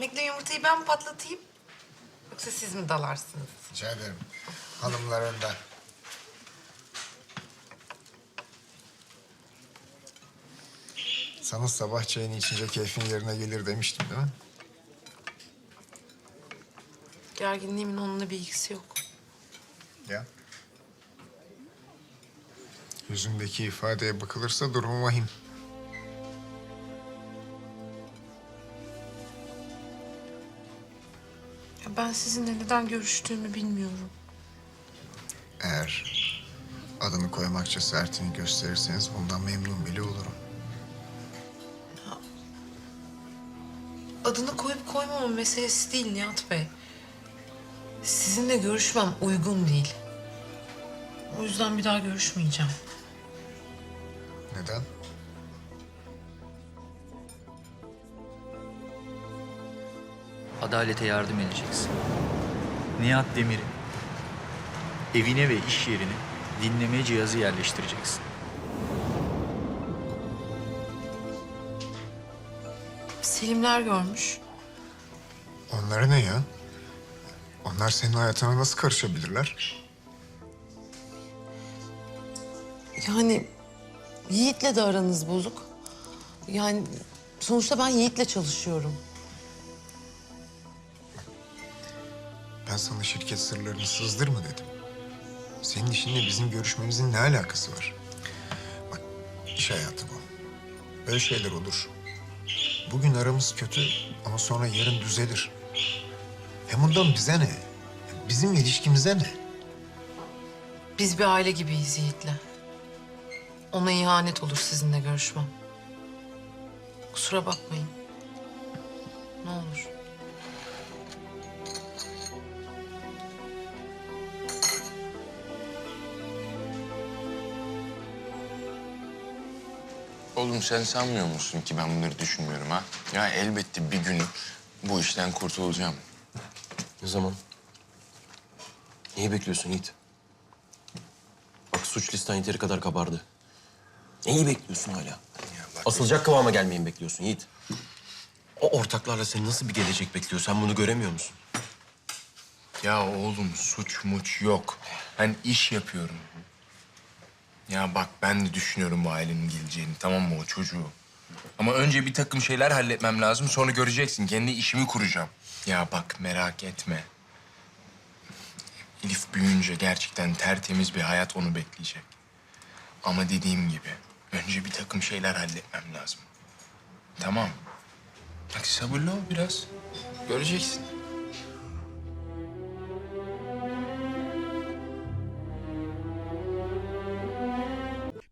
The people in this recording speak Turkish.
Renkli yumurtayı ben mi patlatayım? Yoksa siz mi dalarsınız? Rica ederim. Hanımlar önden. Sana sabah çayını içince keyfin yerine gelir demiştim değil mi? Gerginliğimin onunla bir ilgisi yok. Ya. Yüzündeki ifadeye bakılırsa durumu vahim. Ben sizinle neden görüştüğümü bilmiyorum. Eğer adını koymak cesaretini gösterirseniz bundan memnun bile olurum. Adını koyup koymama meselesi değil Nihat Bey. Sizinle görüşmem uygun değil. O yüzden bir daha görüşmeyeceğim. Neden? Adalete yardım edeceksin. Nihat Demir'i evine ve iş yerine dinleme cihazı yerleştireceksin. Selimler görmüş. Onlara ne ya? Onlar senin hayatına nasıl karışabilirler? Yani Yiğit'le de aranız bozuk. Yani sonuçta ben Yiğit'le çalışıyorum. Ben sana şirket sırlarını sızdırma dedim. Senin işinle bizim görüşmemizin ne alakası var? Bak iş hayatı bu. Böyle şeyler olur. Bugün aramız kötü ama sonra yarın düzelir. Hem bundan bize ne? Bizim ilişkimize ne? Biz bir aile gibiyiz Yiğit'le. Ona ihanet olur sizinle görüşmem. Kusura bakmayın. Ne olur. Oğlum sen sanmıyor musun ki ben bunları düşünmüyorum ha? Ya elbette bir gün bu işten kurtulacağım. Ne zaman? Neyi bekliyorsun Yiğit? Bak suç listen yeteri kadar kabardı. Neyi bekliyorsun hala? Asılacak kıvama gelmeyi mi bekliyorsun Yiğit? O ortaklarla seni nasıl bir gelecek bekliyor? Sen bunu göremiyor musun? ya oğlum suç muç yok. Ben iş yapıyorum. Ya bak ben de düşünüyorum bu ailenin geleceğini tamam mı o çocuğu. Ama önce bir takım şeyler halletmem lazım sonra göreceksin kendi işimi kuracağım. Ya bak merak etme. Elif büyüyünce gerçekten tertemiz bir hayat onu bekleyecek. Ama dediğim gibi önce bir takım şeyler halletmem lazım. Tamam. Bak sabırlı ol biraz. Göreceksin.